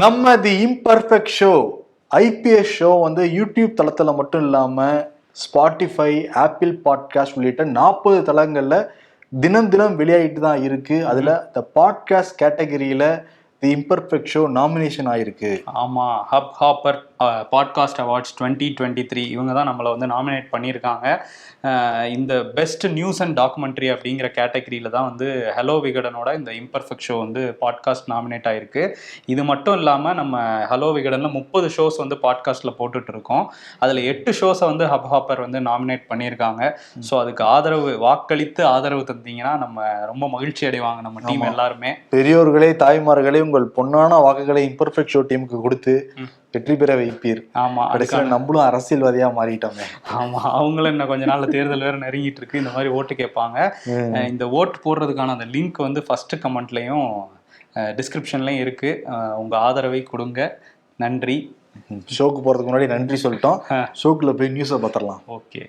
நம்ம the imperfect show IPS show வந்து YouTube தளத்தில் மட்டும் இல்லாமல் ஸ்பாட்டிஃபை ஆப்பிள் பாட்காஸ்ட் உள்ளிட்ட நாற்பது தளங்களில் தினம் தினம் வெளியாகிட்டு தான் இருக்கு. அதில் இந்த பாட்காஸ்ட் கேட்டகரியில் தி இம்பர்ஃபெக்ட் ஷோ நாமினேஷன் ஆயிருக்கு. ஆமா Hubhopper podcast awards twenty twenty three இவங்க தான் நம்மளை வந்து நாமினேட் பண்ணியிருக்காங்க. இந்த பெஸ்ட் நியூஸ் அண்ட் டாக்குமெண்ட்ரி அப்படிங்கிற கேட்டகரியில தான் வந்து ஹலோ விகடனோட இந்த இம்பர்ஃபெக்ட் ஷோ வந்து பாட்காஸ்ட் நாமினேட் ஆயிருக்கு. இது மட்டும் இல்லாமல் நம்ம ஹலோ விகடன்ல முப்பது ஷோஸ் வந்து பாட்காஸ்ட்ல போட்டுட்டு இருக்கோம் அதில் எட்டு ஷோஸை வந்து ஹப் ஹாப்பர் வந்து நாமினேட் பண்ணியிருக்காங்க. ஸோ அதுக்கு ஆதரவு வாக்களித்து ஆதரவு தந்தீங்கன்னா நம்ம ரொம்ப மகிழ்ச்சி அடைவாங்க நம்ம டீம் எல்லாருமே. பெரியோர்களே தாய்மார்களே உங்கள் பொன்னான வாக்குகளை இம்பர்ஃபெக்ட் ஷோ டீமுக்கு கொடுத்து. வெற்றி பெற வைப்பீர். ஆமா கடைசியில் நம்மளும் அரசியல்வாதியா மாறிட்டோமே. ஆமா அவங்களும் இன்னும் கொஞ்ச நாள்ல தேர்தல் வேற நெருங்கிட்டு இருக்கு. இந்த மாதிரி ஓட்டு கேட்பாங்க. இந்த ஓட்டு போடுறதுக்கான அந்த லிங்க் வந்து ஃபர்ஸ்ட் கமெண்ட்லயும் டிஸ்கிரிப்ஷன்லயும் இருக்கு. உங்க ஆதரவை கொடுங்க. நன்றி. ஷோக்கு போறதுக்கு முன்னாடி நன்றி சொல்லிட்டோம். ஷோக்குள்ள போய் நியூஸை பார்த்துடலாம் ஓகே.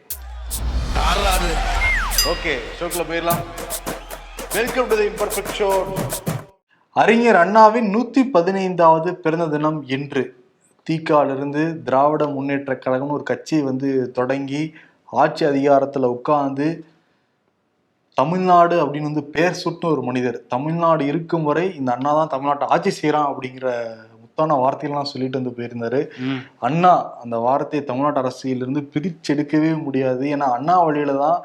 ஓகே ஷோக்குள்ள போயிடலாம் welcome to the imperfect show அறிஞர் அண்ணாவின் நூத்தி பதினைந்தாவது பிறந்த தினம் இன்று. தீக்காலிருந்து திராவிட முன்னேற்ற கழகம்னு ஒரு கட்சியை வந்து தொடங்கி ஆட்சி அதிகாரத்துல உட்கார்ந்து தமிழ்நாடு அப்படின்னு வந்து பேர் சுட்டு ஒரு மனிதர். தமிழ்நாடு இருக்கும் வரை இந்த அண்ணா தான் தமிழ்நாட்டை ஆட்சி செய்கிறான் அப்படிங்கிற முத்தான வார்த்தைகள்லாம் சொல்லிட்டு வந்து போயிருந்தாரு. அண்ணா அந்த வார்த்தையை தமிழ்நாட்டு அரசியலிருந்து பிரிச்செடுக்கவே முடியாது. ஏன்னா அண்ணா வழியில தான்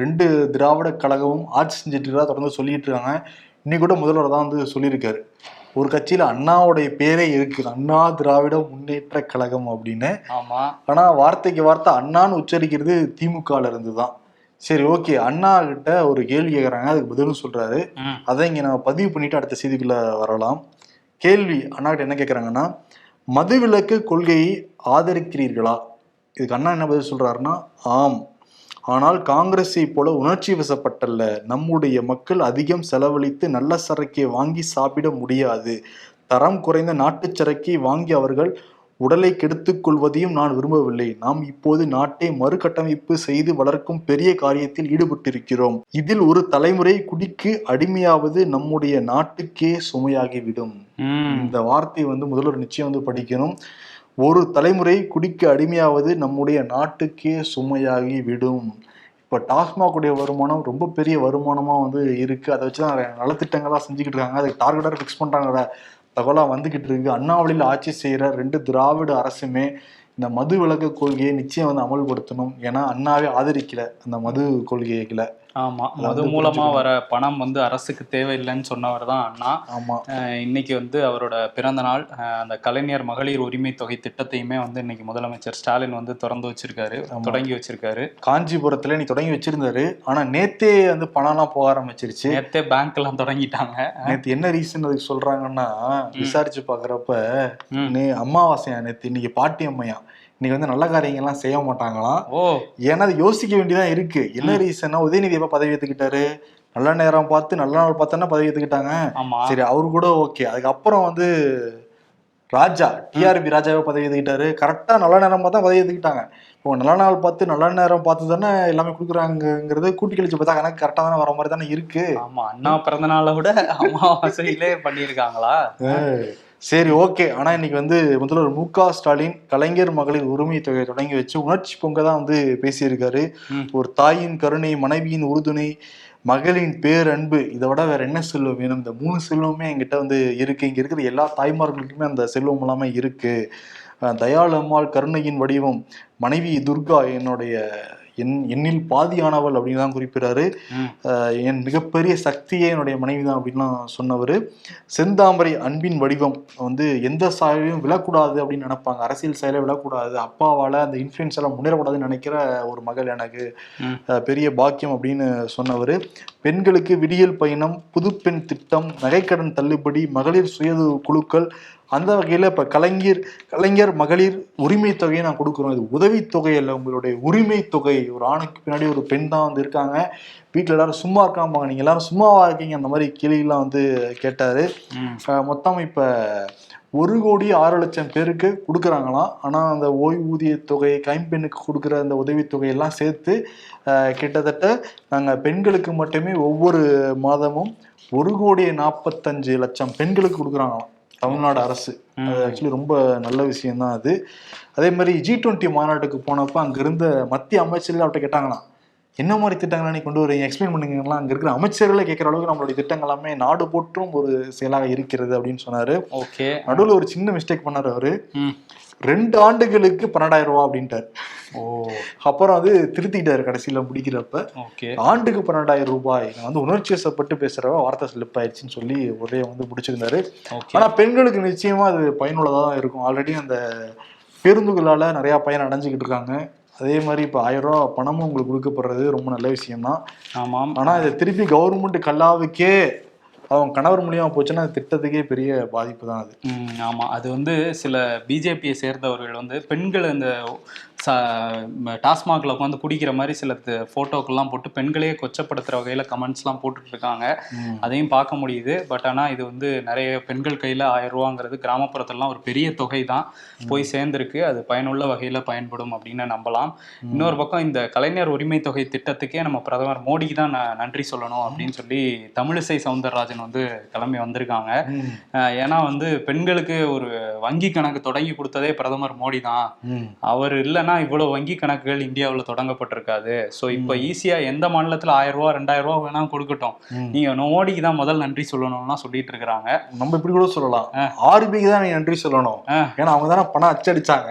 ரெண்டு திராவிட கழகமும் ஆட்சி செஞ்சுட்டு தொடர்ந்து சொல்லிட்டு இருக்காங்க. இன்னைக்கு கூட முதல்வர் தான் வந்து சொல்லியிருக்காரு. ஒரு கட்சியில அண்ணாவுடைய பேரே இருக்கு அண்ணா திராவிட முன்னேற்ற கழகம் அப்படின்னு. ஆமா. ஆனா வார்த்தைக்கு வார்த்தை அண்ணான்னு உச்சரிக்கிறது திமுகல இருந்து தான் சரி ஓகே. அண்ணா கிட்ட ஒரு கேள்வி கேட்குறாங்க அதுக்கு பதிலும் சொல்றாரு. அதை இங்க நம்ம பதிவு பண்ணிட்டு அடுத்த செய்திக்குள்ள வரலாம். கேள்வி அண்ணா கிட்ட என்ன கேட்குறாங்கன்னா மதுவிலக்கு கொள்கையை ஆதரிக்கிறீர்களா? இதுக்கு அண்ணா என்ன பதில் சொல்றாருன்னா ஆம். ஆனால் காங்கிரஸை போல உணர்ச்சி வசப்பட்டல்ல. நம்முடைய மக்கள் அதிகம் செலவழித்து நல்ல சரக்கை வாங்கி சாப்பிட முடியாது. தரம் குறைந்த நாட்டுச் சரக்கை வாங்கி அவர்கள் உடலை கெடுத்துக் கொள்வதையும் நான் விரும்பவில்லை. நாம் இப்போது நாட்டை மறுகட்டமைப்பு செய்து வளர்க்கும் பெரிய காரியத்தில் ஈடுபட்டிருக்கிறோம். இதில் ஒரு தலைமுறை குடிக்கு அடிமையாவது நம்முடைய நாட்டுக்கே சுமையாகிவிடும். இந்த வார்த்தை வந்து முதல்வர் நிச்சயம் வந்து படிக்கணும். ஒரு தலைமுறை குடிக்க அடிமையாவது நம்முடைய நாட்டுக்கே சுமையாகி விடும் இப்போ டாஸ்மாகுடைய வருமானம் ரொம்ப பெரிய வருமானமாக வந்து இருக்குது அதை வச்சு தான் நலத்திட்டங்களாக செஞ்சுக்கிட்டு இருக்காங்க. அதுக்கு டார்கெட்டாக ஃபிக்ஸ் பண்ணுறாங்கிற தகவலாக வந்துக்கிட்டு இருக்குது அண்ணாவளியில் ஆட்சி செய்கிற ரெண்டு திராவிட அரசுமே இந்த மது விலக்கு கொள்கையை நிச்சயம் வந்து அமல்படுத்தணும். ஏன்னா அண்ணாவே ஆதரிக்கல அந்த மது கொள்கைகளை ஆமா. வந்து மூலமா வர பணம் வந்து அரசுக்கு தேவையில்லைன்னு சொன்னவர் தான் அண்ணா. ஆமா. இன்னைக்கு வந்து அவரோட பிறந்த நாள். அந்த கலைஞர் மகளிர் உரிமை தொகை திட்டத்தையுமே வந்து இன்னைக்கு முதலமைச்சர் ஸ்டாலின் வந்து திறந்து வச்சிருக்காரு தொடங்கி வச்சிருக்காரு. காஞ்சிபுரத்துல நீ தொடங்கி வச்சிருந்தாரு. ஆனா நேத்தே வந்து பணம்லாம் போக ஆரம்பிச்சிருச்சு. நேத்தே பேங்க் எல்லாம் தொடங்கிட்டாங்க. நேத்து என்ன ரீசன் அதுக்கு சொல்றாங்கன்னா விசாரிச்சு பாக்குறப்ப அமாவாசையா நேத்து இன்னைக்கு பாட்டி அம்மையா இன்னைக்கு வந்து நல்ல காரியங்கள்லாம் செய்ய மாட்டாங்களாம். ஓ. ஏன்னா அது யோசிக்க வேண்டியதா இருக்கு. என்ன ரீசன்னா உதயநிதி எப்ப பதவி ஏத்துக்கிட்டாரு? நல்ல நேரம் பார்த்து நல்ல நாள் பார்த்தோன்னா பதவி ஏத்துக்கிட்டாங்க. சரி அவரு கூட ஓகே. அதுக்கப்புறம் வந்து ராஜா டிஆர்பி ராஜாவே பதவி ஏத்துக்கிட்டாரு. கரெக்டா நல்ல நேரம் பார்த்தா பதவி ஏத்துக்கிட்டாங்க. இப்போ நல்ல நாள் பார்த்து நல்ல நேரம் பார்த்து தானே எல்லாமே கொடுக்குறாங்கிறது கூட்டி கழிச்சு பார்த்தா கணக்கு கரெக்டா தானே வர மாதிரி தானே இருக்கு. ஆமா அண்ணா பிறந்த நாளை விட அமாவாசையிலே பண்ணியிருக்காங்களா? சரி ஓகே. ஆனா இன்னைக்கு வந்து முதல்வர் மு க ஸ்டாலின் கலைஞர் மகளிர் உரிமை தொகையை தொடங்கி வச்சு உணர்ச்சி பொங்க தான் வந்து பேசியிருக்காரு. ஒரு தாயின் கருணை மனைவியின் உறுதுணை மகளின் பேரன்பு இதை விட வேற என்ன செல்வம் வேணும்? இந்த மூணு செல்வமே என்கிட்ட வந்து இருக்கு. இங்க இருக்கிற எல்லா தாய்மார்களுக்குமே அந்த செல்வம் எல்லாமே இருக்கு. அஹ் தயாளு அம்மாள் கருணையின் வடிவம் மனைவி துர்கா என்னுடைய என் என்னில் பாதியானவள் அப்படின்னு தான். அஹ் என் மிகப்பெரிய சக்தியே என்னுடைய மனைவி தான் அப்படின்லாம் சொன்னவர். செந்தாமரை அன்பின் வடிவம் வந்து எந்த சாயலையும் விழக்கூடாது அப்படின்னு நினைப்பாங்க. அரசியல் சாயல விழக்கூடாது. அப்பாவால அந்த இன்ஃப்ளூயன்ஸ் எல்லாம் முன்னேறக்கூடாதுன்னு நினைக்கிற ஒரு மகள் எனக்கு. பெரிய பாக்கியம் அப்படின்னு சொன்னவர். பெண்களுக்கு விடியல் பயணம் புதுப்பெண் திட்டம் நகைக்கடன் தள்ளுபடி மகளிர் சுய குழுக்கள் அந்த வகையில் இப்போ கலைஞர் கலைஞர் மகளிர் உரிமை தொகையை நான் கொடுக்குறோம். இது உதவித்தொகை அல்ல உங்களுடைய உரிமை தொகை. ஒரு ஆணுக்கு பின்னாடி ஒரு பெண் தான் வந்து இருக்காங்க. வீட்டில் எல்லாரும் சும்மா இருக்காம்பாங்க நீங்கள் எல்லாரும் சும்மாவா இருக்கீங்க. அந்த மாதிரி கேள்வியெல்லாம் வந்து கேட்டார். மொத்தம் இப்போ ஒரு கோடி ஆறு லட்சம் பேருக்கு கொடுக்குறாங்களாம். ஆனால் அந்த ஓய்வூதிய தொகை கைம்பெண்ணுக்கு கொடுக்குற அந்த உதவித்தொகையெல்லாம் சேர்த்து கிட்டத்தட்ட நாங்கள் பெண்களுக்கு மட்டுமே ஒவ்வொரு மாதமும் ஒரு கோடி நாற்பத்தஞ்சு லட்சம் பெண்களுக்கு கொடுக்குறாங்களாம். தமிழ்நாடு அரசு. அது ஆக்சுவலி ரொம்ப நல்ல விஷயம் தான் அது. அதே மாதிரி ஜி டுவெண்ட்டி மாநாட்டுக்கு போனப்ப அங்க இருந்த மத்திய அமைச்சர்கள் அவர்கிட்ட கேட்டாங்களாம். என்ன மாதிரி திட்டங்களை நீ கொண்டு வரீங்க எக்ஸ்பிளைன் பண்ணுங்கலாம் அங்க இருக்கிற அமைச்சர்களை கேட்குற அளவுக்கு நம்மளுடைய திட்டங்கள் எல்லாமே நாடு போற்றும் ஒரு செயலாக இருக்கிறது அப்படின்னு சொன்னாரு. ஓகே. நடுவுல ஒரு சின்ன மிஸ்டேக் பண்ணாரு அவரு. ரெண்டு ஆண்டுகளுக்கு பன்னெண்டாயிரம் ரூபா அப்படின்ட்டார். ஓ. அப்புறம் அது திருத்திட்டாரு கடைசியில முடிக்கிறப்ப. ஓகே. ஆண்டுக்கு பன்னெண்டாயிரம் ரூபாய். நான் வந்து உணர்ச்சி வசப்பட்டு பேசுறவ வார்த்தை ஸ்லிப் ஆயிடுச்சுன்னு சொல்லி ஒரே வந்து முடிச்சிருந்தாரு. ஓகே. ஆனா பெண்களுக்கு நிச்சயமா அது பயனுள்ளதா தான் இருக்கும். ஆல்ரெடி அந்த பேருந்துகளால நிறைய பயன் அடைஞ்சுக்கிட்டு இருக்காங்க. அதே மாதிரி இப்போ ஆயிரம் ரூபா பணமும் உங்களுக்கு கொடுக்கப்படுறது ரொம்ப நல்ல விஷயம்தான். ஆமாம். ஆனா இதை திருப்பி கவர்மெண்ட் கல்லாவுக்கே அவங்க கணவர் மூலியமா போச்சுன்னா திட்டத்துக்கே பெரிய பாதிப்பு தான் அது. ஆமாம் ஆமா. அது வந்து சில பிஜேபியை சேர்ந்தவர்கள் வந்து பெண்கள் இந்த டாஸ்மாகில் உட்காந்து குடிக்கிற மாதிரி சில ஃபோட்டோக்கெல்லாம் போட்டு பெண்களையே கொச்சப்படுத்துகிற வகையில் கமெண்ட்ஸ்லாம் போட்டுட்டு இருக்காங்க அதையும் பார்க்க முடியுது. பட் ஆனால் இது வந்து நிறைய பெண்கள் கையில் ஆயிரம் ரூபாங்கிறது கிராமப்புறத்துலலாம் ஒரு பெரிய தொகை தான் போய் சேர்ந்துருக்கு. அது பயனுள்ள வகையில் பயன்படும் அப்படின்னு நம்பலாம். இன்னொரு பக்கம் இந்த கலைஞர் உரிமை தொகை திட்டத்துக்கே நம்ம பிரதமர் மோடிக்கு தான் நன்றி சொல்லணும் அப்படின்னு சொல்லி தமிழிசை சவுந்தரராஜன் வந்து கிளம்பி வந்திருக்காங்க. ஏன்னா வந்து பெண்களுக்கு ஒரு வங்கி கணக்கு தொடங்கி கொடுத்ததே பிரதமர் மோடி தான். அவர் இல்லைன்னா இவ்வளவு வங்கி கணக்குகள் இந்தியாவில் தொடங்கப்பட்டிருக்காது. ஸோ இப்போ ஈஸியா எந்த மாநிலத்தில் ஆயிரம் ரூபா ரெண்டாயிரம் ரூபா வேணா கொடுக்கட்டும். ம். நீங்க மோடிக்கு தான் முதல் நன்றி சொல்லணும்லாம் சொல்லிட்டு இருக்கிறாங்க. நம்ம இப்படி கூட சொல்லலாம். ஆர்பிக்கு தான் நீ நன்றி சொல்லணும். ஏன்னா அவங்க தானே பணம் அச்சடிச்சாங்க.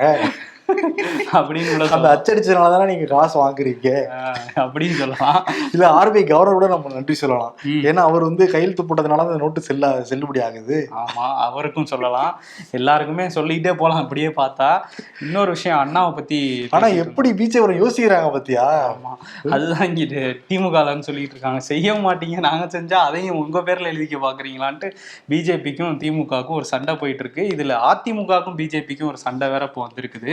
அப்படின்னு அந்த. அச்சடிச்சதுனால தானே நீங்க காசு வாங்குறீங்க? அப்படின்னு சொல்லலாம். இல்ல ஆர்பிஐ கவர்னர் கூட நம்ம நன்றி சொல்லலாம். ஏன்னா அவர் வந்து கையெழுத்து போட்டதுனால அந்த நோட்டு செல்ல செல்லுபடி ஆகுது. ஆமா அவருக்கும் சொல்லலாம். எல்லாருக்குமே சொல்லிக்கிட்டே போலாம் அப்படியே பார்த்தா. இன்னொரு விஷயம் அண்ணாவை பத்தி ஆனா எப்படி பிஜேபி யோசிக்கிறாங்க பாத்தியா? ஆமா அதுதான் இங்க திமுகலன்னு சொல்லிட்டு இருக்காங்க. செய்ய மாட்டீங்க நாங்க செஞ்சா அதையும் உங்க பேர்ல எழுதிக்க பாக்குறீங்களான்ட்டு பிஜேபிக்கும் திமுகவுக்கும் ஒரு சண்டை போயிட்டு இருக்கு. இதுல அதிமுகவுக்கும் பிஜேபிக்கும் ஒரு சண்டை வேற இப்போ வந்திருக்குது.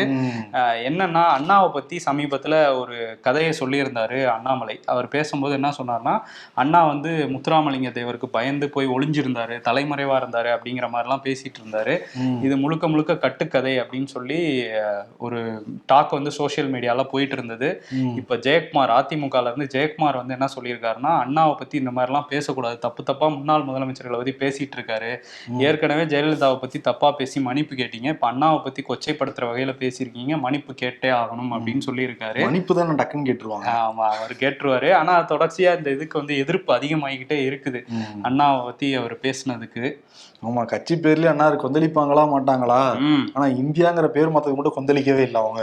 என்னன்னா அண்ணாவை பத்தி சமீபத்துல ஒரு கதையை சொல்லியிருந்தாரு அண்ணாமலை. அவர் பேசும்போது என்ன சொன்னார்னா அண்ணா வந்து முத்துராமலிங்க தேவருக்கு பயந்து போய் ஒளிஞ்சிருந்தாரு தலைமறைவா இருந்தாரு அப்படிங்கிற மாதிரிலாம் பேசிட்டு இருந்தாரு. இது முழுக்க முழுக்க கட்டுக்கதை அப்படின்னு சொல்லி ஒரு டாக் வந்து சோஷியல் மீடியால போயிட்டு இருந்தது. இப்ப ஜெயக்குமார் அதிமுகல இருந்து ஜெயக்குமார் வந்து என்ன சொல்லியிருக்காருன்னா அண்ணாவை பத்தி இந்த மாதிரிலாம் பேசக்கூடாது. தப்பு தப்பா முன்னாள் முதலமைச்சர்களை பத்தி பேசிட்டு இருக்காரு. ஏற்கனவே ஜெயலலிதாவை பத்தி தப்பா பேசி மன்னிப்பு கேட்டீங்க. இப்ப அண்ணாவை பத்தி கொச்சைப்படுத்துற வகையில பேசியிருக்கீங்க. மன்னிப்பு கேட்டே ஆகணும் அப்படின்னு சொல்லியிருக்காரு. மன்னிப்பு தான் டக்குன்னு கேட்டுருவாங்க. ஆமா அவர் கேட்டுருவாரு. ஆனா தொடர்ச்சியா இந்த இதுக்கு வந்து எதிர்ப்பு அதிகமாகிக்கிட்டே இருக்குது. அண்ணாவை பத்தி அவர் பேசுனதுக்கு. ஆமா கட்சி பேர்லயே அண்ணா கொந்தளிப்பாங்களா மாட்டாங்களா? ஆனா இந்தியாங்கிற பேர் மாத்தது மட்டும் கொந்தளிக்கவே இல்லை அவங்க.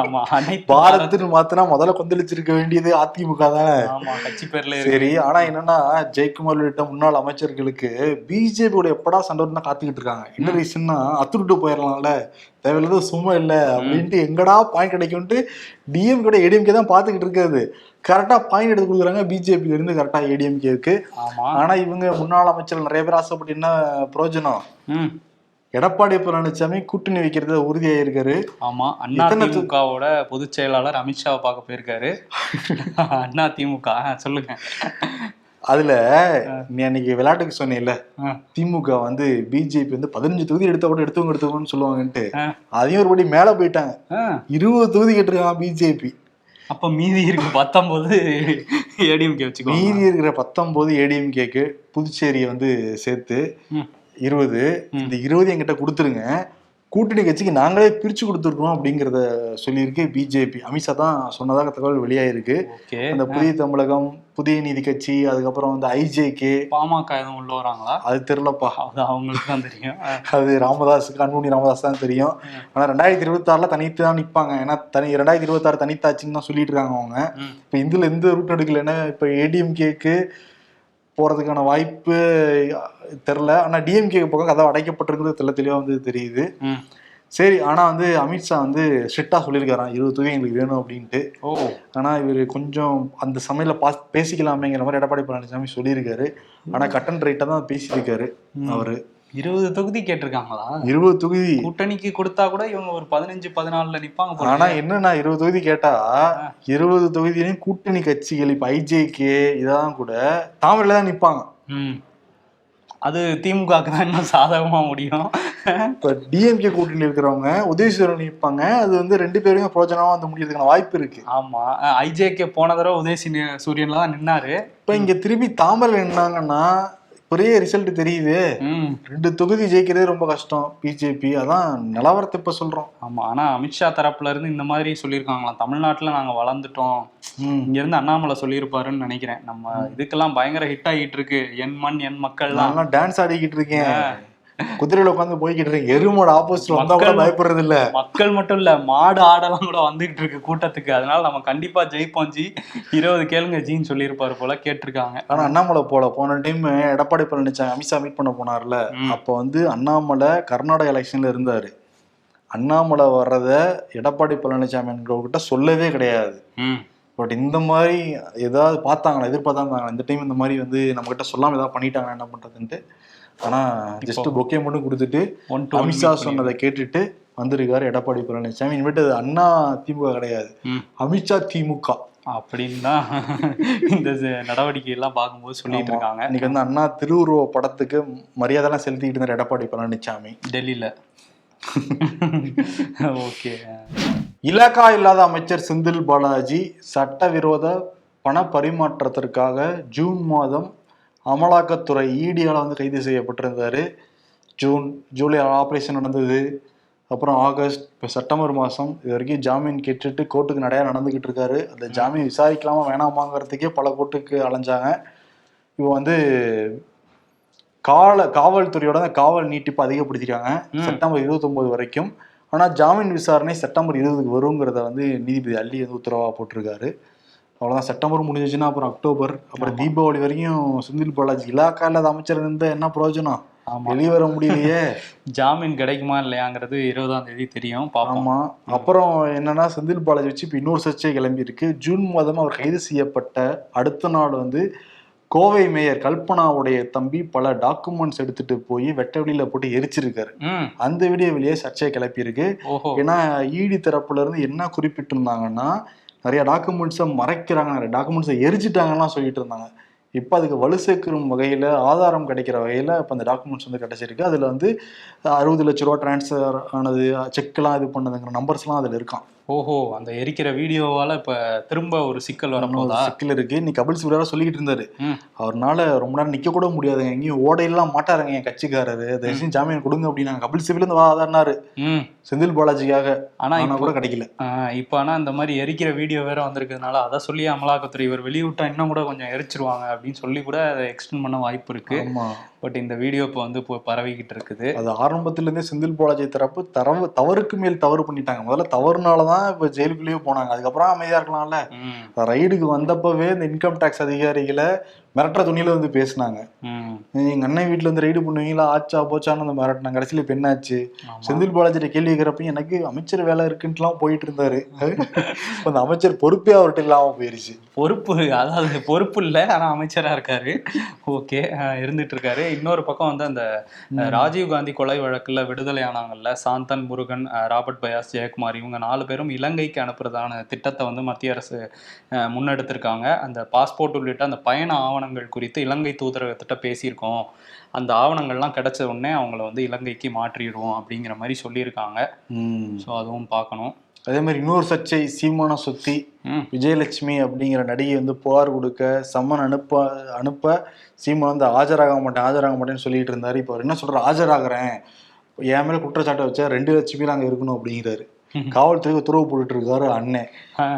ஆமா பாரத்னு மாத்தினா முதல்ல கொந்தளிச்சிருக்க வேண்டியது அதிமுக தானே? ஆமா கட்சி பேர்ல சரி ஆனா என்னன்னா ஜெயக்குமார் உள்ளிட்ட முன்னாள் அமைச்சர்களுக்கு பிஜேபியோட எப்படா சண்டை காத்துக்கிட்டு இருக்காங்க. என்ன ரீசன்னா அத்துட்டு போயிடலாம்ல. தேவையில்லாத சும்மா இல்ல அப்படின்ட்டு எங்கடா பாயிண்ட் கிடைக்கும்ட்டு டிஎம்கே ஏடிஎம்கே தான் பாத்துக்கிட்டு இருக்காது கரெக்டா பாயிண்ட் எடுத்து கொடுக்குறாங்க. பிஜேபி இருந்து கரெக்டா ஏடிஎம்கேக்கு ஆமா. ஆனா இவங்க முன்னாள் அமைச்சர்கள் நிறைய பேர் ஆசைப்பட்டு என்ன பிரயோஜனம்? ம். எடப்பாடி பழனிசாமி கூட்டணி வைக்கிறது உறுதியாயிருக்காரு ஆமா. அண்ணா திமுகவோட பொதுச் செயலாளர் அமித்ஷாவை பார்க்க போயிருக்காரு. அண்ணா திமுக. சொல்லுங்க. அதுல நீ அன்னைக்கு விளையாட்டுக்கு சொன்னேன்ல. திமுக வந்து பிஜேபி வந்து பதினஞ்சு தொகுதி எடுத்த கூட எடுத்தவங்க எடுத்தவங்கன்னு சொல்லுவாங்கன்ட்டு. அதையும் ஒருபடி மேல போயிட்டாங்க. இருபது தொகுதி கேட்டிருக்காங்க பிஜேபி அப்ப மீதி இருக்கு பத்தொன்பது ஏடிஎம்கே வச்சுக்கோ மீதி இருக்கிற பத்தொன்பது ஏடிஎம்கேக்கு புதுச்சேரியை வந்து சேர்த்து. இருபது இந்த இருபது என்கிட்ட கொடுத்துருங்க. கூட்டணி கட்சிக்கு நாங்களே பிரிச்சு கொடுத்துருக்கோம் அப்படிங்கிறத சொல்லியிருக்கு பிஜேபி. அமித்ஷா தான் சொன்னதாக தகவல் வெளியாயிருக்கு. அந்த புதிய தமிழகம் புதிய நீதி கட்சி அதுக்கப்புறம் வந்து ஐஜேகே. பாமக எதுவும் உள்ள வராங்களா? அது தெரிலப்பா அது அவங்களுக்கு தான் தெரியும். அது ராமதாஸுக்கு அன்புமணி ராமதாஸ் தான் தெரியும். ஆனா ரெண்டாயிரத்தி இருபத்தி ஆறுல தனித்து தான் நிப்பாங்க. ஏன்னா தனி ரெண்டாயிரத்தி இருபத்தாறு தனித்தாச்சுன்னு தான் சொல்லிட்டு இருக்காங்க அவங்க. இப்போ இதுல எந்த ரூட் எடுக்கலைன்னா இப்போ ஏடிஎம்கேக்கு போறதுக்கான வாய்ப்பு தெரில ஆனா டிஎம்கே பக்கம் கதவு அடைக்கப்பட்டிருக்கிறது தெள்ள தெளிவா வந்து தெரியுது. சரி ஆனா வந்து அமித்ஷா வந்து ஸ்ட்ரிக்டா சொல்லியிருக்காராம் இருபது தொகுதி எங்களுக்கு வேணும் அப்படின்ட்டு. ஓ. ஆனா இவர் கொஞ்சம் அந்த சமையல பாஸ் பேசிக்கலாமேங்கிற மாதிரி எடப்பாடி பழனிசாமி சொல்லியிருக்காரு. ஆனா கட்டன் ரைட்டா தான் பேசியிருக்காரு அவரு. இருபது தொகுதி கேட்டிருக்காங்களா? இருபது தொகுதி. கூட்டணிக்கு கொடுத்தா கூட இவங்க ஒரு பதினஞ்சு பதினாலுல நிப்பாங்க ஆனா என்னன்னா இருபது தொகுதி கேட்டா இருபது தொகுதியிலையும் கூட்டணி கட்சிகள் இப்ப ஐஜேகே இதெல்லாம் கூட தாமரையில தான் நிப்பாங்க. ம். அது திமுகக்கு தான் இன்னும் சாதகமா முடியும். இப்ப டிஎம்கே கூட்டணியில் இருக்கிறவங்க உதயசூரன் நிற்பாங்க அது வந்து ரெண்டு பேருமே பிரோஜனமா வந்து முடியறதுக்கான வாய்ப்பு இருக்கு. ஆமா. ஐஜேகே போன தடவை உதயசி சூரியன்ல தான் நின்னாரு. இப்ப இங்க திருப்பி தாமரை நின்னாங்கன்னா இப்பயே ரிசல்ட் தெரியுது. ரெண்டு தொகுதி ஜெயிக்கிறதே ரொம்ப கஷ்டம். பிஜேபி அதான் நிலவரத்தை இப்ப சொல்றோம். ஆமா ஆனா அமித்ஷா தரப்புல இருந்து இந்த மாதிரி சொல்லியிருக்காங்களாம். தமிழ்நாட்டுல நாங்க வளர்ந்துட்டோம். ம். இங்க இருந்து அண்ணாமலை சொல்லியிருப்பாருன்னு நினைக்கிறேன். நம்ம இதுக்கெல்லாம் பயங்கர ஹிட் ஆகிட்டு இருக்கு. என் மண் என் மக்கள்லாம். டான்ஸ் ஆடிக்கிட்டு இருக்கேன். குதிரையில உட்காந்து போய்கிட்டு இருக்கேன் எருமோட ஆப்போசிட்ல வந்தா கூட பயப்படுறது இல்ல மக்கள் மட்டும் இல்ல மாடு ஆடெல்லாம் கூட வந்துகிட்டு இருக்கு கூட்டத்துக்கு. அதனால நம்ம கண்டிப்பா ஜெயிப்போம் ஜி. இருபது கேளுங்க ஜின்னு சொல்லியிருப்பாரு போல கேட்டிருக்காங்க. ஆனா அண்ணாமலை போல போன டைம் எடப்பாடி பழனிசாமி அமித்ஷா மீட் பண்ண போனார்ல. அப்ப வந்து அண்ணாமலை கர்நாடக எலெக்ஷன்ல இருந்தாரு. அண்ணாமலை வர்றத எடப்பாடி பழனிசாமி கிட்ட சொல்லவே கிடையாது. பட் இந்த மாதிரி ஏதாவது பார்த்தாங்களா எதிர்பார்த்தாங்களா? இந்த டைம் இந்த மாதிரி வந்து நம்ம கிட்ட சொல்லாம ஏதாவது பண்ணிட்டாங்க என்ன பண்றதுன்ட்டு? ஆனா ஜஸ்ட் பொக்கே மட்டும் கொடுத்துட்டு அமித்ஷா சொன்னதை கேட்டுட்டு வந்திருக்காரு எடப்பாடி பழனிசாமி. இனிமேட்டு அது அண்ணா திமுக கிடையாது. அமித்ஷா திமுக. அப்படின்னு இந்த நடவடிக்கை எல்லாம் பார்க்கும்போது சொல்லிட்டு இருக்காங்க. இன்னைக்கு வந்து அண்ணா திருவுருவ படத்துக்கு மரியாதைலாம் செலுத்திக்கிட்டு இருந்தார் எடப்பாடி பழனிசாமி. டெல்லியில. ஓகே. இலாக்கா இல்லாத அமைச்சர் செந்தில் பாலாஜி சட்டவிரோத பண பரிமாற்றத்திற்காக ஜூன் மாதம் அமலாக்கத்துறை ஈடியால வந்து கைது செய்யப்பட்டிருந்தாரு. ஜூன் ஜூலை ஆபரேஷன் நடந்தது. அப்புறம் ஆகஸ்ட் இப்போ செப்டம்பர் மாதம் இது வரைக்கும் ஜாமீன் கேட்டுட்டு கோர்ட்டுக்கு நிறையா நடந்துக்கிட்டு இருக்காரு. அந்த ஜாமீன் விசாரிக்கலாமா வேணாமாங்கிறதுக்கே பல கோர்ட்டுக்கு அலைஞ்சாங்க. இப்போ வந்து கால காவல்துறையோட காவல் நீட்டிப்பு அதிகப்படுத்திருக்காங்க. செப்டம்பர் இருபத்தொன்பது வரைக்கும். ஆனா ஜாமீன் விசாரணை செப்டம்பர் இருபதுக்கு வருங்கிறத வந்து நீதிபதி அள்ளி வந்து உத்தரவா போட்டிருக்காரு. அவ்வளவுதான். செப்டம்பர் முடிஞ்சிச்சுன்னா அப்புறம் அக்டோபர் அப்புறம் தீபாவளி வரைக்கும் செந்தில் பாலாஜி இலாக்கா இல்லாத அமைச்சர் இருந்தா என்ன பிரயோஜனம்? வெளியே வர முடியலையே. ஜாமீன் கிடைக்குமா இல்லையாங்கிறது இருபதாம் தேதி தெரியும். ஆமா. அப்புறம் என்னன்னா செந்தில் பாலாஜி வச்சு இப்போ இன்னொரு சர்ச்சை கிளம்பி இருக்கு ஜூன் மாதம் அவர் கைது செய்யப்பட்ட அடுத்த நாள் வந்து கோவை மேயர் கல்பனாவுடைய தம்பி பல டாக்குமெண்ட்ஸ் எடுத்துட்டு போய் வெட்ட வெளியில போட்டு எரிச்சிருக்காரு. அந்த வீடியோ வெளியே சர்ச்சையை கிளப்பி இருக்கு ஓஹோ. ஏன்னா இடி தரப்புல இருந்து என்ன குறிப்பிட்டிருந்தாங்கன்னா நிறைய டாக்குமெண்ட்ஸை மறைக்கிறாங்க நிறைய டாக்குமெண்ட்ஸை எரிச்சிட்டாங்கலாம் சொல்லிட்டு இருந்தாங்க. இப்போ அதுக்கு வலு சேர்க்கும் வகையில் ஆதாரம் கிடைக்கிற வகையில் இப்போ அந்த டாக்குமெண்ட்ஸ் வந்து கிடைச்சிருக்கு. அதில் வந்து அறுபது லட்ச ரூபா டிரான்ஸ்ஃபர் ஆனது செக்லாம் இது பண்ணதுங்கிற நம்பர்ஸ்லாம் அதில் இருக்கான் ஓஹோ அந்த எரிக்கிற வீடியோவால இப்ப திரும்ப ஒரு சிக்கல் வரப்போதா? சிக்கல் இருக்கு. இன்னைக்கு கபில் சிவராக சொல்லிக்கிட்டு இருந்தாரு. அவர்னால ரொம்ப நேரம் நிக்க கூட முடியாதுங்க. எங்கேயும் ஓடையெல்லாம் மாட்டாருங்க என் கட்சிக்காரரு. தயவுசெய்து ஜாமீன் கொடுங்க அப்படின்னாங்க கபில் சிவில் இருந்து வாதாடினாரு செந்தில் பாலாஜிக்காக. ஆனா இப்போ கூட கிடைக்கல. ஆஹ் இப்போ ஆனா இந்த மாதிரி எரிக்கிற வீடியோ வேற வந்திருக்கிறதுனால அதை சொல்லி அமலாக்கத்துறை இவர் வெளியிட்டா இன்னும் கூட கொஞ்சம் எரிச்சிருவாங்க அப்படின்னு சொல்லி கூட அதை எக்ஸ்டெண்ட் பண்ண வாய்ப்பு இருக்கு. பட் இந்த வீடியோ இப்போ வந்து இப்போ பரவிக்கிட்டு இருக்குது. அது ஆரம்பத்துல இருந்தே செந்தில் பாலாஜி தரப்பு தரவு தவறுக்கு மேல் தவறு பண்ணிட்டாங்க. முதல்ல தவறுனாலதான் இப்ப ஜெயிலுக்குள்ளேயே போனாங்க. அதுக்கப்புறம் அமைதியா இருக்கலாம்ல. ரைடுக்கு வந்தப்பவே இந்த இன்கம் டேக்ஸ் அதிகாரிகளை மிரட்டுற துணியில வந்து பேசினாங்க. எங்க அண்ணன் வீட்டுல இருந்து ரைடு பண்ணுவீங்களா? ஆச்சா போச்சான்னு வந்து மிரட்டினாங்க. கடைசியில இப்ப என்னாச்சு? ஆமா. செந்தில் பாலாஜிட்ட கேள்வி கேட்கிறப்ப எனக்கு அமைச்சர் வேலை இருக்குன்ட்டுலாம் போயிட்டு இருந்தாரு அந்த அமைச்சர் பொறுப்பே அவர்கிட்ட இல்லாம போயிருச்சு. பொறுப்பு அதாவது பொறுப்பு இல்லை ஆனா அமைச்சரா இருக்காரு. ஓகே இருந்துட்டு இருக்காரு இன்னொரு பக்கம் வந்து அந்த ராஜீவ் காந்தி கொலை வழக்குல விடுதலை ஆனாங்கல்ல சாந்தன் முருகன் ராபர்ட் பயாஸ் ஜெயக்குமார் இவங்க நாலு பேரும் இலங்கைக்கு அனுப்புறதான திட்டத்தை வந்து மத்திய அரசு முன்னெடுத்திருக்காங்க. அந்த பாஸ்போர்ட் உள்ளிட்ட அந்த பயண ஆவணங்கள் குறித்து இலங்கை தூதரகத்திட்ட பேசியிருக்கோம். அந்த ஆவணங்கள்லாம் கிடைச்ச உடனே அவங்கள வந்து இலங்கைக்கு மாற்றிடுவோம் அப்படிங்கிற மாதிரி சொல்லியிருக்காங்க. ஸோ அதுவும் பார்க்கணும். அதே மாதிரி இன்னொரு சர்ச்சை சீமான சுத்தி விஜயலட்சுமி அப்படிங்கிற நடிகை வந்து புகார் கொடுக்க சம்மன் அனுப்ப அனுப்ப சீமான் வந்து ஆஜராக மாட்டேன் ஆஜராக மாட்டேன்னு சொல்லிட்டு இருந்தாரு. இப்போ என்ன சொல்றாரு? ஆஜராகிறேன். என் மேல குற்றச்சாட்டை வச்சா ரெண்டு லட்சம் பேர் அங்க இருக்கணும் அப்படிங்கிறாரு. காவல்துறை உத்தரவு போட்டுட்டு இருக்காரு அண்ணன்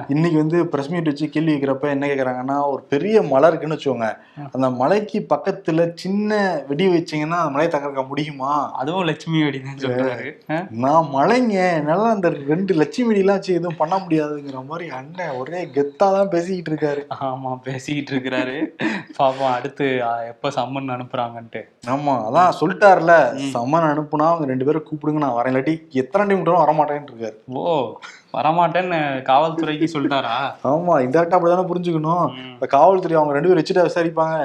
இன்னைக்கு வந்து பிரஸ் மீட் வச்சு கேள்வி கேட்கிறப்ப என்ன கேக்குறாங்கன்னா ஒரு பெரிய மலை இருக்குன்னு வச்சுக்கோங்க. அந்த மலைக்கு பக்கத்துல சின்ன வெடி வச்சீங்கன்னா அந்த மலையை தகர்க்க முடியுமா? அதுவும் லட்சுமி வெடிதான் சொல்றாரு. அஹ், நான் மலைங்க என்னால அந்த ரெண்டு லட்சுமி வெடிலாம் வச்சு எதுவும் பண்ண முடியாதுங்கிற மாதிரி அண்ணன் ஒரே கெத்தா தான் பேசிக்கிட்டு இருக்காரு. ஆமா பேசிக்கிட்டு இருக்கிறாரு பாப்போம் அடுத்து எப்ப சம்மன் அனுப்புறாங்கன்ட்டு. ஆமா அதான் சொல்லிட்டாருல சம்மன் அனுப்புனா அவங்க ரெண்டு பேரும் கூப்பிடுங்க நான் வரேன். இல்லாட்டி எத்தனை டைம் கூப்பிட்டாலும் வரமாட்டேன்னு இருக்காரு. ஓ வரமாட்டேன்னு காவல்துறைக்கு சொல்லிட்டாரா? ஆமா இன்டெரக்டா அப்படிதானே புரிஞ்சுக்கணும். இப்ப காவல்துறை அவங்க ரெண்டு பேரும் வச்சுட்டா விசாரிப்பாங்க.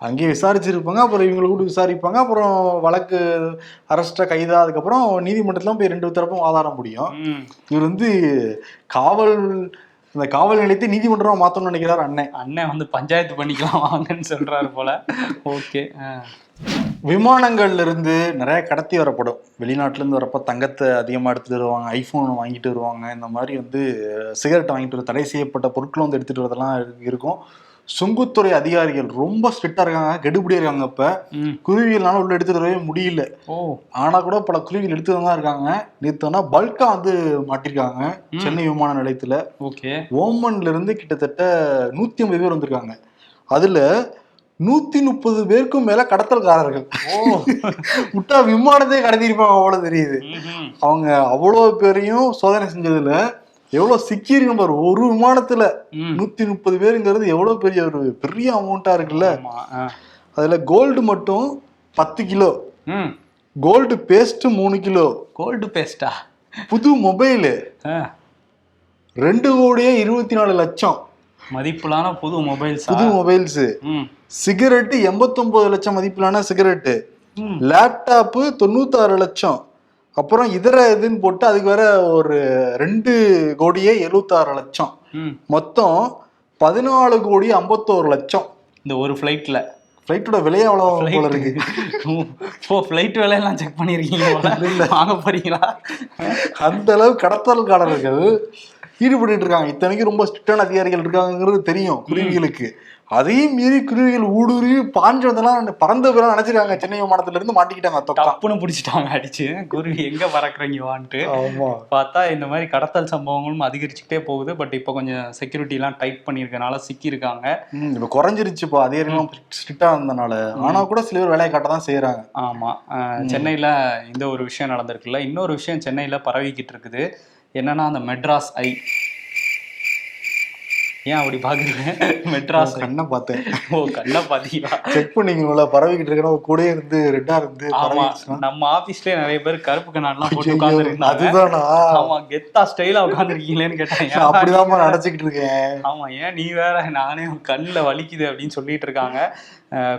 அங்கேயே விசாரிச்சிருப்பாங்க அப்புறம் இவங்களை கூப்பிட்டு விசாரிப்பாங்க அப்புறம் வழக்கு அரெஸ்டா கைதா அதுக்கப்புறம் நீதிமன்றத்துல போய் ரெண்டு தரப்பும் வாதாட முடியும். இவர் வந்து காவல் இந்த காவல் நிலையத்தை நீதிமன்றமா மாத்தணும்னு நினைக்கிறார் அண்ணன். அண்ணன் வந்து பஞ்சாயத்து பண்ணிக்கலாம் வாங்கன்னு சொல்றாரு போல. ஓகே விமானங்கள்ல இருந்து நிறைய கடத்தி வரப்படும். வெளிநாட்டுல இருந்து வரப்ப தங்கத்தை அதிகமா எடுத்துட்டு வருவாங்க ஐபோன் வாங்கிட்டு வருவாங்க. இந்த மாதிரி வந்து சிகரெட் வாங்கிட்டு வர தடை செய்யப்பட்ட பொருட்கள் வந்து எடுத்துட்டு வரதெல்லாம் இருக்கு- இருக்கும். சுங்குத்துறை அதிகாரிகள் ரொம்ப ஸ்ட்ரிக்டா இருக்காங்க கெடுபடியா இருக்காங்க இப்ப. ம். குருவிகள்னால உள்ள எடுத்துட்டு வரவே முடியல. ஓ. ஆனா கூட பல குருவிகள் எடுத்துட்டு தான் இருக்காங்க. நேத்துனா பல்கா வந்து மாட்டிருக்காங்க. சென்னை விமான நிலையத்துல. ஓகே. ஓமன்ல இருந்து கிட்டத்தட்ட நூத்தி ஐம்பது பேர் வந்திருக்காங்க. அதுல நூத்தி முப்பது பேருக்கும் மேல கடத்தல்காரர்கள். ஓ. விட்டா விமானத்தையே கடத்திருப்பாங்க அவ்வளவு தெரியுது. அவங்க அவ்வளவு பேரையும் சோதனை செஞ்சதுல எவ்வளவு சிக்கிருக்கு பாரு ஒரு விமானத்துல. நூத்தி முப்பது பேருங்கிறது எவ்வளவு பெரிய ஒரு பெரிய அமௌண்டா இருக்குல்ல. அதுல கோல்டு மட்டும் பத்து கிலோ. கோல்டு பேஸ்ட் மூணு கிலோ. கோல்டு பேஸ்டா புது மொபைலு ரெண்டு கோடியே இருபத்தி நாலு லட்சம். மதிப்புலான புது மொபைல்ஸ் புது மொபைல்ஸ் சிகரெட்டு எண்பத்தொன்பது லட்சம் மதிப்பிலான சிகரெட்டு. லேப்டாப்பு தொண்ணூத்தாறு லட்சம். அப்புறம் இதர இதுன்னு போட்டு அதுக்கு வேற ஒரு ரெண்டு கோடியே எழுபத்தாறு லட்சம். மொத்தம் பதினாலு கோடி ஐம்பத்தோரு லட்சம். இந்த ஒரு ஃப்ளைட்ல ஃப்ளைட்டோட விலையே அவ்வளோ போல இருக்கு? ஓ ஃப்ளைட் வேலையெல்லாம் செக் பண்ணியிருக்கீங்க. வாங்க போறீங்களா? அந்த அளவு கடத்தல்காரர்கள் ஈடுபட்டு இருக்காங்க இத்தனைக்கும் ரொம்ப ஸ்ட்ரிக்டான அதிகாரிகள் இருக்காங்கிறது தெரியும் குருவிகளுக்கு. அதையும் மீறி குருவிகள் ஊடுருவி பாஞ்சதெல்லாம் பறந்த பேரெல்லாம் நினைச்சிருக்காங்க. சென்னை விமானத்துல இருந்து மாட்டிக்கிட்டாங்க தொக்கா டப்புன்னு பிடிச்சிட்டாங்க அடிச்சு. குருவி எங்க பறக்குறீங்க வான்ட்டு. பார்த்தா இந்த மாதிரி கடத்தல் சம்பவங்களும் அதிகரிச்சுக்கிட்டே போகுது. பட் இப்போ கொஞ்சம் செக்யூரிட்டிலாம் டைட் பண்ணியிருக்கனால சிக்கியிருக்காங்க. இப்ப குறைஞ்சிருச்சுப்பா. அதிகாரிகளும் ஸ்ட்ரிக்டா இருந்தனால. ஆனா கூட சில பேர் வேலையை காட்ட தான் செய்யறாங்க ஆமா சென்னையில இந்த ஒரு விஷயம் நடந்திருக்குல்ல. இன்னொரு விஷயம் சென்னையில பரவிக்கிட்டு இருக்குது. என்னன்னா அந்த மெட்ராஸ் ஐ. ஏன் அப்படி பாக்குறேன் மெட்ராஸ் கண்ணை பார்த்தேன். ஓ கண்ணை பாத்தீங்களா செக் பண்ணிக்கணும்ல பரவிக்கிட்டு இருக்கணும் கூடயே இருந்து ரெட்டா இருந்து ஆமா. நம்ம ஆபீஸ்லயே நிறைய பேர் கருப்பு கண்ணாடிலாம் போட்டு இருந்தாங்க அதுதானா? ஆமா கெத்தா ஸ்டைலா உட்காந்துருக்கீங்களேன்னு கேட்டாங்க நான் அப்படிதான் நினைச்சுக்கிட்டு இருக்கேன் ஆமா ஏன் நீ வேற? நானே கண்ணுல வலிக்குது அப்படின்னு சொல்லிட்டு இருக்காங்க.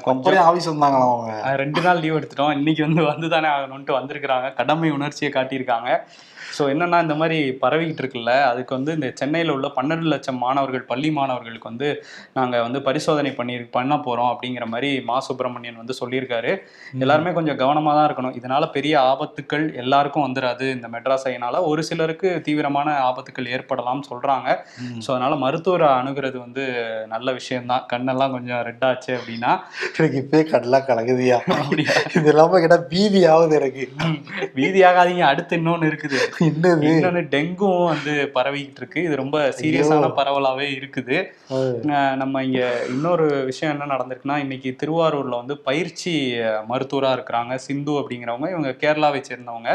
கொஞ்சம் அப்புறம் ஆபீஸ் வந்தாங்களாம் அவங்க. ரெண்டு நாள் லீவ் எடுத்துட்டோம். இன்னைக்கு வந்து வந்து தானே ஆகணும்ட்டு வந்திருக்கிறாங்க. கடமை உணர்ச்சியை காட்டியிருக்காங்க. ஸோ என்னன்னா இந்த மாதிரி பரவிக்கிட்டு இருக்குல்ல அதுக்கு வந்து இந்த சென்னையில் உள்ள பன்னெண்டு லட்சம் மாணவர்கள் பள்ளி மாணவர்களுக்கு வந்து நாங்கள் வந்து பரிசோதனை பண்ணி பண்ண போகிறோம் அப்படிங்கிற மாதிரி மா சுப்பிரமணியன் வந்து சொல்லியிருக்காரு. எல்லாருமே கொஞ்சம் கவனமாக தான் இருக்கணும். இதனால பெரிய ஆபத்துக்கள் எல்லாருக்கும் வந்துடாது இந்த மெட்ராஸ் ஐனால ஒரு சிலருக்கு தீவிரமான ஆபத்துக்கள் ஏற்படலாம்னு சொல்கிறாங்க. ஸோ அதனால மருத்துவரை அணுகிறது வந்து நல்ல விஷயம்தான். கண்ணெல்லாம் கொஞ்சம் ரெட் ஆச்சு அப்படின்னா எனக்கு இப்பயே கடலாம் கலகுதியா இது இல்லாம கேட்டா பீதி ஆகுது எனக்கு. ம். பீதியாகாதீங்க. அடுத்து இன்னொன்னு இருக்குது. என்னது? டெங்கும் வந்து பரவிக்கிட்டு இருக்கு இது ரொம்ப சீரியஸான பரவலாவே இருக்குது. நம்ம இங்க இன்னொரு விஷயம் என்ன நடந்திருக்குன்னா இன்னைக்கு திருவாரூர்ல வந்து பயிற்சி அஹ், மருத்துவரா இருக்கிறாங்க சிந்து அப்படிங்கிறவங்க. இவங்க கேரளாவை சேர்ந்தவங்க.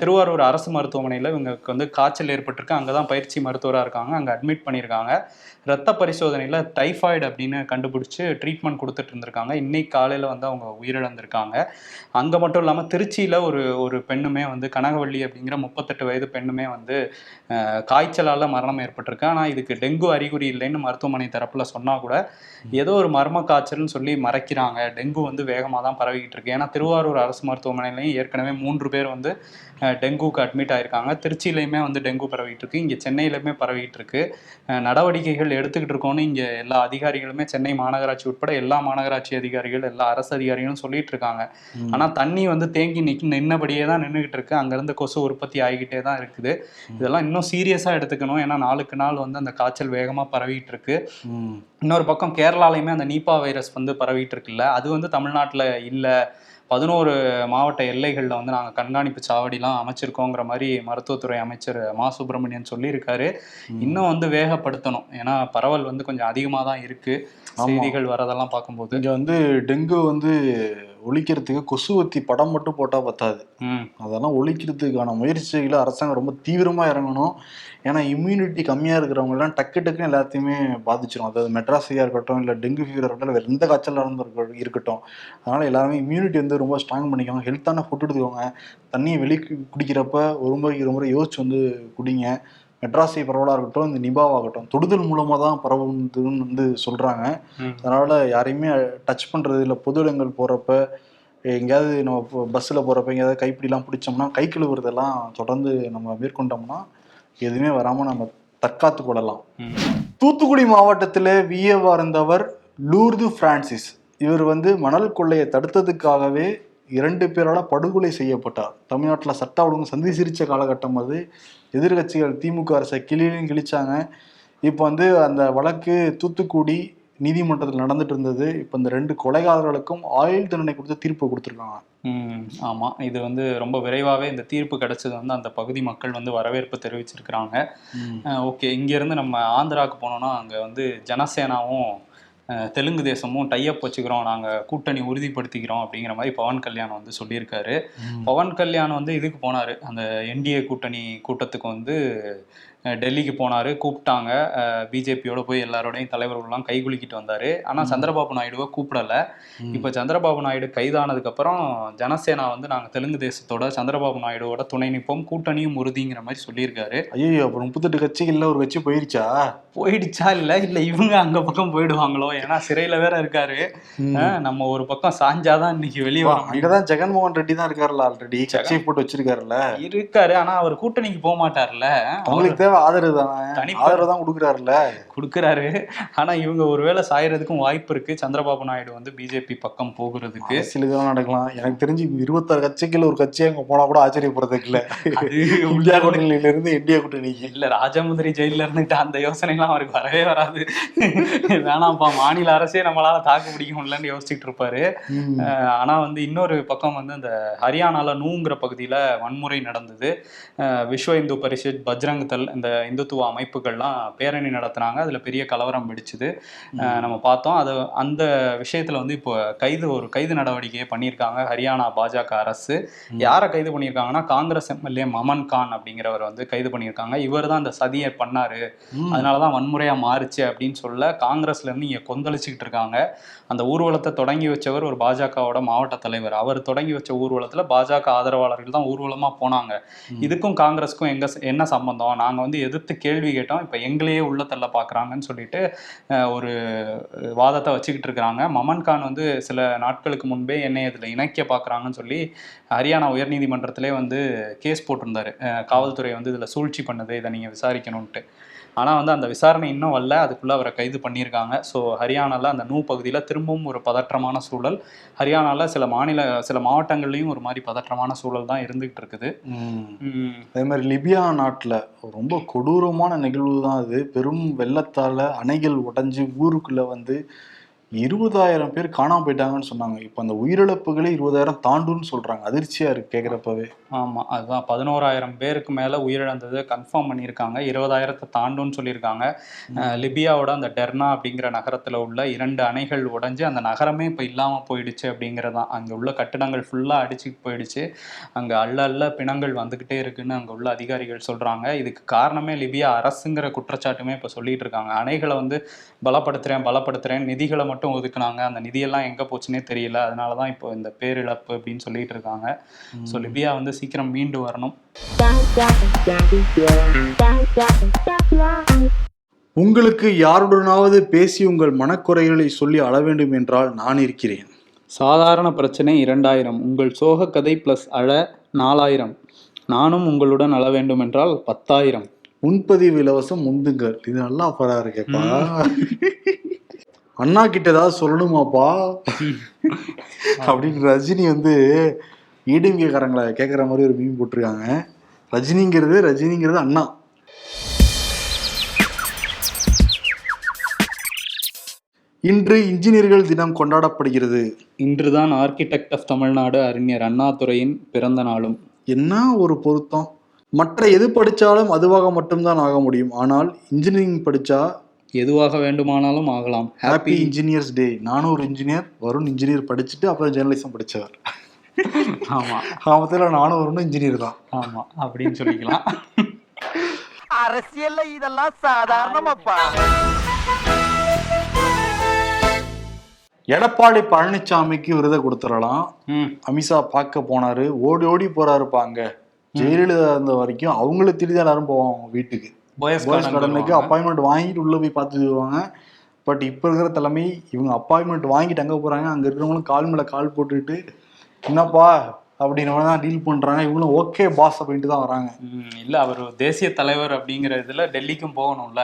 திருவாரூர் அரசு மருத்துவமனையில் இவங்களுக்கு வந்து காய்ச்சல் ஏற்பட்டிருக்கு. அங்கே தான் பயிற்சி மருத்துவராக இருக்காங்க. அங்கே அட்மிட் பண்ணியிருக்காங்க. ரத்த பரிசோதனையில் டைஃபாய்டு அப்படின்னு கண்டுபிடிச்சி ட்ரீட்மெண்ட் கொடுத்துட்டு இருந்திருக்காங்க. இன்னைக்கு காலையில் வந்து அவங்க உயிரிழந்திருக்காங்க. அங்கே மட்டும் இல்லாமல் திருச்சியில் ஒரு ஒரு பெண்ணுமே வந்து கனகவள்ளி அப்படிங்கிற முப்பத்தெட்டு வயது பெண்ணுமே வந்து காய்ச்சலால் மரணம் ஏற்பட்டிருக்கு. ஆனால் இதுக்கு டெங்கு அறிகுறி இல்லைன்னு மருத்துவமனை தரப்பில் சொன்னால் கூட ஏதோ ஒரு மர்ம காய்ச்சல்னு சொல்லி மறைக்கிறாங்க. டெங்கு வந்து வேகமாக தான் பரவிக்கிட்டு இருக்கு. ஏன்னா திருவாரூர் அரசு மருத்துவமனையிலையும் ஏற்கனவே மூன்று பேர் வந்து டெங்குக்கு அட்மிட் ஆயிருக்காங்க. திருச்சியிலையுமே வந்து டெங்கு பரவிட்டு இருக்கு. இங்கே சென்னையிலுமே பரவிட்டு இருக்கு. நடவடிக்கைகள் எடுத்துக்கிட்டு இருக்கோம்னு இங்கே எல்லா அதிகாரிகளுமே சென்னை மாநகராட்சி உட்பட எல்லா மாநகராட்சி அதிகாரிகள் எல்லா அரசு அதிகாரிகளும் சொல்லிட்டு இருக்காங்க. ஆனா தண்ணி வந்து தேங்கி நிக்க நின்னபடியே தான் நின்றுகிட்டு இருக்கு. அங்கிருந்து கொசு உற்பத்தி ஆகிக்கிட்டே தான் இருக்குது. இதெல்லாம் இன்னும் சீரியஸா எடுத்துக்கணும். ஏன்னா நாளுக்கு நாள் வந்து அந்த காய்ச்சல் வேகமா பரவிட்டு இருக்கு. இன்னொரு பக்கம் கேரளாலையுமே அந்த நீப்பா வைரஸ் வந்து பரவிட்டு இருக்குல்ல. அது வந்து தமிழ்நாட்டுல இல்ல. பதினோரு மாவட்ட எல்லைகளில் வந்து நாங்கள் கண்காணிப்பு சாவடிலாம் அமைச்சிருக்கோங்கிற மாதிரி மருத்துவத்துறை அமைச்சர் மா. சுப்பிரமணியன் சொல்லியிருக்காரு. இன்னும் வந்து வேகப்படுத்தணும். ஏன்னா பரவல் வந்து கொஞ்சம் அதிகமாக தான் இருக்கு. ஆமா. செய்திகள் வரதெல்லாம் பார்க்கும்போது. இங்க வந்து டெங்கு வந்து ஒழிக்கிறதுக்கு கொசுவத்தி படம் மட்டும் போட்டா பத்தாது. அதெல்லாம் ஒழிக்கிறதுக்கான முயற்சிகளை அரசாங்கம் ரொம்ப தீவிரமா இறங்கணும். ஏன்னா இம்யூனிட்டி கம்மியா இருக்கிறவங்க எல்லாம் டக்கு டக்குன்னு எல்லாத்தையுமே பாதிச்சிடும் அதாவது மெட்ராஸியா இருக்கட்டும் இல்ல டெங்கு ஃபீவர் இருக்கட்டும் இல்ல வேற எந்த காய்ச்சலா இருந்து இருக்க- இருக்கட்டும். அதனால எல்லாருமே இம்யூனிட்டி வந்து ரொம்ப ஸ்ட்ராங் பண்ணிக்கோங்க. ஹெல்த்தான ஃபுட் எடுத்துக்கோங்க. தண்ணியை வெளி குடிக்கிறப்ப ஒரு முறைக்கு ஒரு முறை யோசிச்சு வந்து குடிங்க. மெட்ராஸி பரவலாக இருக்கட்டும் இந்த நிபாவாகட்டும் தொடுதல் மூலமாக தான் பரவுதுன்னு வந்து சொல்கிறாங்க அதனால் யாரையுமே டச் பண்ணுறது இல்லை. பொது இடங்கள் போகிறப்ப எங்கேயாவது நம்ம பஸ்ஸில் போகிறப்ப எங்கேயாவது கைப்பிடிலாம் பிடிச்சோம்னா கை கழுவுறதெல்லாம் தொடர்ந்து நம்ம மேற்கொண்டோம்னா எதுவுமே வராமல் நம்ம தற்காத்து கொள்ளலாம். தூத்துக்குடி மாவட்டத்தில் விஏவா இருந்தவர் லூர்து பிரான்சிஸ். இவர் வந்து மணல் கொள்ளையை தடுத்ததுக்காகவே இரண்டு பேரால் படுகொலை செய்யப்பட்டார். தமிழ்நாட்டில் சட்ட ஒழுங்கு சந்தி சிரிச்ச காலகட்டம் அது. எதிர்க்கட்சிகள் திமுக அரசை கிளியிலும் கிழிச்சாங்க. இப்போ வந்து அந்த வழக்கு தூத்துக்குடி நீதிமன்றத்தில் நடந்துட்டு இருந்தது. இப்போ இந்த ரெண்டு கொலைகாரர்களுக்கும் ஆயுள் தண்டனை கொடுத்து தீர்ப்பு கொடுத்துருக்காங்க. ஆமாம் இது வந்து ரொம்ப விரைவாகவே இந்த தீர்ப்பு கிடைச்சது வந்து அந்த பகுதி மக்கள் வந்து வரவேற்பு தெரிவிச்சிருக்கிறாங்க. ஓகே. இங்கேருந்து நம்ம ஆந்திராவுக்கு போனோம்னா அங்கே வந்து ஜனசேனாவும் தெலுங்கு தேசமும் டைப் வச்சுக்கிறோம். நாங்கள் கூட்டணி உறுதிப்படுத்திக்கிறோம் அப்படிங்கிற மாதிரி பவன் கல்யாண் வந்து சொல்லியிருக்காரு. பவன் கல்யாண் வந்து இதுக்கு போனார். அந்த என்டிஏ கூட்டணி கூட்டத்துக்கு வந்து டெல்லிக்கு போனார் கூப்பிட்டாங்க. பிஜேபியோட போய் எல்லாரோடையும் தலைவர்கள்லாம் கைகுலுக்கிட்டு வந்தார். ஆனால். சந்திரபாபு நாயுடுவை கூப்பிடல. இப்போ சந்திரபாபு நாயுடு கைதானதுக்கப்புறம் ஜனசேனா வந்து நாங்கள் தெலுங்கு தேசத்தோட சந்திரபாபு நாயுடுவோட துணை நிற்போம் கூட்டணியும் உறுதிங்கிற மாதிரி சொல்லியிருக்காரு. ஐயோ அப்புறம் முப்பத்தெட்டு கட்சிகள்ல ஒரு கட்சி போயிருச்சா? போயிடுச்சா இல்லை? இல்லை இவங்க அங்க பக்கம் போயிடுவாங்களோ? ஏன்னா சிறையில வேற இருக்காரு. நம்ம ஒரு பக்கம் சாஞ்சாதான் இன்னைக்கு வெளியே வர முடியும். அங்கதான் ஜெகன்மோகன் ரெட்டி தான் இருக்காருல்ல ஆல்ரெடி. கட்சியை போட்டு வச்சிருக்காருல்ல. இருக்காரு ஆனா அவர் கூட்டணிக்கு போக மாட்டார்ல. அவங்களுக்கு தேவை ஆதரவு தானே? ஆதரவு தான் கொடுக்குறாருல்ல. கொடுக்குறாரு. ஆனா இவங்க ஒருவேளை சாயறதுக்கும் வாய்ப்பு இருக்கு. சந்திரபாபு நாயுடு வந்து பிஜேபி பக்கம் போகிறதுக்கு. அரசியல் இதெல்லாம் நடக்கலாம். எனக்கு தெரிஞ்சு இருபத்தாறு கட்சிகள் ஒரு கட்சி அங்க போனா கூட ஆச்சரியப்படுறதுக்கு இல்ல. இந்தியா கூட்டணியில இருந்து இந்தியா கூட்டணிக்கு. இல்ல ராஜமுந்திரி ஜெயில இருந்துட்டு அந்த யோசனைலாம் அவருக்கு வரவே வராது. வேணாம்ப்பா மாநில அரசே நம்மளால தாக்கு பிடிக்க முடியலன்னு யோசிச்சுட்டு இருப்பாரு. ஆனா வந்து இன்னொரு பக்கம் வந்து இந்த ஹரியானால நூங்கிற பகுதியில வன்முறை நடந்தது. விஸ்வ இந்து பரிஷத் பஜ்ரங் தள் இந்த இந்துத்துவ அமைப்புகள்லாம் பேரணி நடத்துனாங்க. அதுல பெரிய கலவரம் வெடிச்சுது. அஹ் நம்ம பார்த்தோம். அது அந்த விஷயத்துல வந்து இப்போ கைது ஒரு கைது நடவடிக்கையை பண்ணியிருக்காங்க ஹரியானா பாஜக அரசு. யாரை கைது பண்ணியிருக்காங்கன்னா காங்கிரஸ் எம்எல்ஏ மமன் கான் அப்படிங்கிறவர் வந்து கைது பண்ணியிருக்காங்க. இவர் தான் இந்த சதியை பண்ணாரு. ம். அதனாலதான் வன்முறையா மாறுச்சு அப்படின்னு சொல்ல காங்கிரஸ்ல இருந்து இங்க கொந்தளிச்சுக்கிட்டு இருக்காங்க. அந்த ஊர்வலத்தை தொடங்கி வச்சவர் ஒரு பாஜகவோட மாவட்ட தலைவர். அவர் தொடங்கி வச்ச ஊர்வலத்துல பாஜக ஆதரவாளர்கள் தான் ஊர்வலமா போனாங்க. இதுக்கும் காங்கிரஸுக்கும் எங்க என்ன சம்பந்தம்? நாங்க வந்து வந்து எதிர்த்து கேள்வி கேட்டோம். இப்போ எங்களையே உள்ள தள்ள பார்க்குறாங்கன்னு சொல்லிட்டு ஒரு வாதத்தை வச்சுக்கிட்டு இருக்கிறாங்க. மமன் கான் வந்து சில நாட்களுக்கு முன்பே என்னை இதில் இணைக்க பார்க்குறாங்கன்னு சொல்லி ஹரியானா உயர்நீதிமன்றத்திலே வந்து கேஸ் போட்டிருந்தாரு. காவல்துறை வந்து இதில் சூழ்ச்சி பண்ணுது இதை நீங்கள் விசாரிக்கணும்ன்ட்டு. ஆனால் வந்து அந்த விசாரணை இன்னும் வரல. அதுக்குள்ளே அவரை கைது பண்ணியிருக்காங்க. ஸோ ஹரியானாவில் அந்த நூ பகுதியில் திரும்பவும் ஒரு பதற்றமான சூழல். ஹரியானாவில் சில மாநில சில மாவட்டங்கள்லையும் ஒரு மாதிரி பதற்றமான சூழல் தான் இருந்துகிட்டு இருக்குது. அதே மாதிரி லிபியா நாட்டுல ரொம்ப கொடூரமான நிகழ்வு தான் அது. பெரும் வெள்ளத்தால அணைகள் உடைஞ்சு ஊருக்குள்ள வந்து இருபதாயிரம் பேர் காணாம போயிட்டாங்கன்னு சொன்னாங்க. இப்போ அந்த உயிரிழப்புகளே இருபதாயிரம் தாண்டுன்னு சொல்றாங்க. அதிர்ச்சியா இருக்கு கேக்குறப்பவே. ஆமாம் அதுதான். பதினோராயிரம் பேருக்கு மேலே உயிரிழந்ததை கன்ஃபார்ம் பண்ணியிருக்காங்க. இருபதாயிரத்தை தாண்டும்னு சொல்லியிருக்காங்க. லிபியாவோட அந்த டெர்னா அப்படிங்கிற நகரத்தில் உள்ள இரண்டு அணைகள் உடைஞ்சு அந்த நகரமே இப்போ இல்லாமல் போயிடுச்சு அப்படிங்கிறதான். அங்கே உள்ள கட்டிடங்கள் ஃபுல்லாக அடிச்சுட்டு போயிடுச்சு. அங்கே அள்ள அள்ள பிணங்கள் வந்துக்கிட்டே இருக்குன்னு அங்கே உள்ள அதிகாரிகள் சொல்கிறாங்க இதுக்கு காரணமே லிபியா அரசுங்கிற குற்றச்சாட்டுமே இப்போ சொல்லிட்டு இருக்காங்க. அணைகளை வந்து பலப்படுத்துகிறேன் பலப்படுத்துகிறேன் நிதிகளை மட்டும் ஒதுக்குனாங்க. அந்த நிதியெல்லாம் எங்கே போச்சுன்னே தெரியல. அதனால தான் இப்போ இந்த பேரிழப்பு அப்படின்னு சொல்லிட்டு இருக்காங்க. ஸோ லிபியா வந்து சீக்கிரம் மீண்டு வரணும். உங்களுக்கு யாருடனாவது பேசி உங்கள் மனக்குறைகளை சொல்லி அள வேண்டும் என்றால் நான் இருக்கிறேன். சாதாரண பிரச்சனை இரண்டாயிரம். உங்கள் சோக கதை ப்ளஸ் அழ நாலாயிரம். நானும் உங்களுடன் அழ வேண்டும் என்றால் பத்தாயிரம். முன்பதிவு இலவசம் முந்துங்கள் இது நல்லா பரா இருக்கேப்பா. அண்ணா கிட்ட ஏதாவது சொல்லணுமாப்பா? அப்படின்னு ரஜினி வந்து ஈடுமிகாரங்களை கேட்குற மாதிரி ஒரு மீன் போட்டிருக்காங்க. ரஜினிங்கிறது ரஜினிங்கிறது அண்ணா. இன்று இன்ஜினியர்கள் தினம் கொண்டாடப்படுகிறது. இன்றுதான் ஆர்கிடெக்ட் ஆஃப் தமிழ்நாடு அறிஞர் அண்ணாதுரையின் பிறந்த நாளும். என்ன ஒரு பொருத்தம்? மற்ற எது படித்தாலும் அதுவாக மட்டும்தான் ஆக முடியும். ஆனால் இன்ஜினியரிங் படித்தா எதுவாக வேண்டுமானாலும் ஆகலாம். ஹாப்பி இன்ஜினியர்ஸ் டே நானும் ஒரு இன்ஜினியர் வருண் இன்ஜினியர் படிச்சுட்டு அப்புறம் ஜேர்னலிசம் படிச்சவர். ஆமா. ஆமத்தில் நானும் வருணும் இன்ஜினியர் தான். ஆமா அப்படின்னு சொல்லிக்கலாம். அரசியல்ல இதெல்லாம் சாதாரணமாப்பா. எடப்பாடி பழனிசாமிக்கு விருதை கொடுத்துடலாம். அமித்ஷா பார்க்க போனாரு. ஓடி ஓடி போறாருப்பா அங்க. ஜெயலலிதா இருந்த வரைக்கும் அவங்கள திருடி எல்லாரும் போவாங்க அவங்க வீட்டுக்கு. போயஸ் கடனுக்கு அப்பாயின்மெண்ட் வாங்கிட்டு உள்ள போய் பார்த்துட்டு வருவாங்க பட் இப்போ இருக்கிற தலைமை இவங்க அப்பாயின்மெண்ட் வாங்கிட்டு அங்கே போறாங்க? அங்க இருக்கிறவங்களும் கால் மேல கால் போட்டுட்டு என்னப்பா? அப்படின்னு தான் டீல் பண்றாங்க. இவங்களும் ஓகே பாஸ் அப்படின்ட்டு தான் வராங்க. இல்ல அவர் தேசிய தலைவர் அப்படிங்கிற இதுல டெல்லிக்கும் போகணும்ல.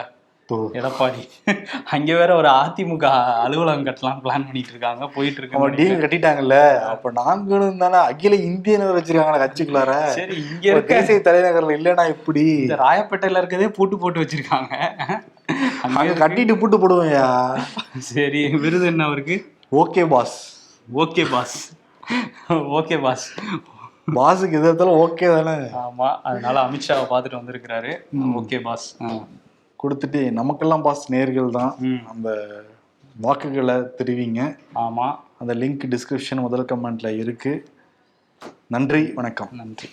எடப்பாடி. அங்க வேற ஒரு அதிமுக அலுவலகம் கட்டலாம் பிளான் பண்ணிட்டு இருக்காங்க போயிட்டு நம்ம இருக்கு டீல் கட்டிட்டாங்கல்ல. அப்ப நாங்களும் தானே அகில இந்திய நகர் வச்சிருக்காங்களா கட்சிக்குள்ளார. சரி இங்க இருக்க தேசிய தலைநகர்ல இல்லைன்னா எப்படி? ராயப்பேட்டையில இருக்கதே பூட்டு போட்டு வச்சிருக்காங்க. அங்க கட்டிட்டு பூட்டு போடுவேயா சரி விருது என்ன அவருக்கு? Okay boss. Okay boss. Okay boss. பாஸுக்கு எது எடுத்தாலும் ஓகே தானே. ஆமா அதனால அமித்ஷாவை பார்த்துட்டு வந்திருக்கிறாரு. Okay boss. கொடுத்துட்டு நமக்கெல்லாம் பாஸ் நேர்கள் தான். அந்த வாக்குகளை தெரிவிங்க. ஆமா. அந்த லிங்க் டிஸ்கிரிப்ஷன் முதல் கமெண்ட்ல இருக்கு. நன்றி வணக்கம். நன்றி.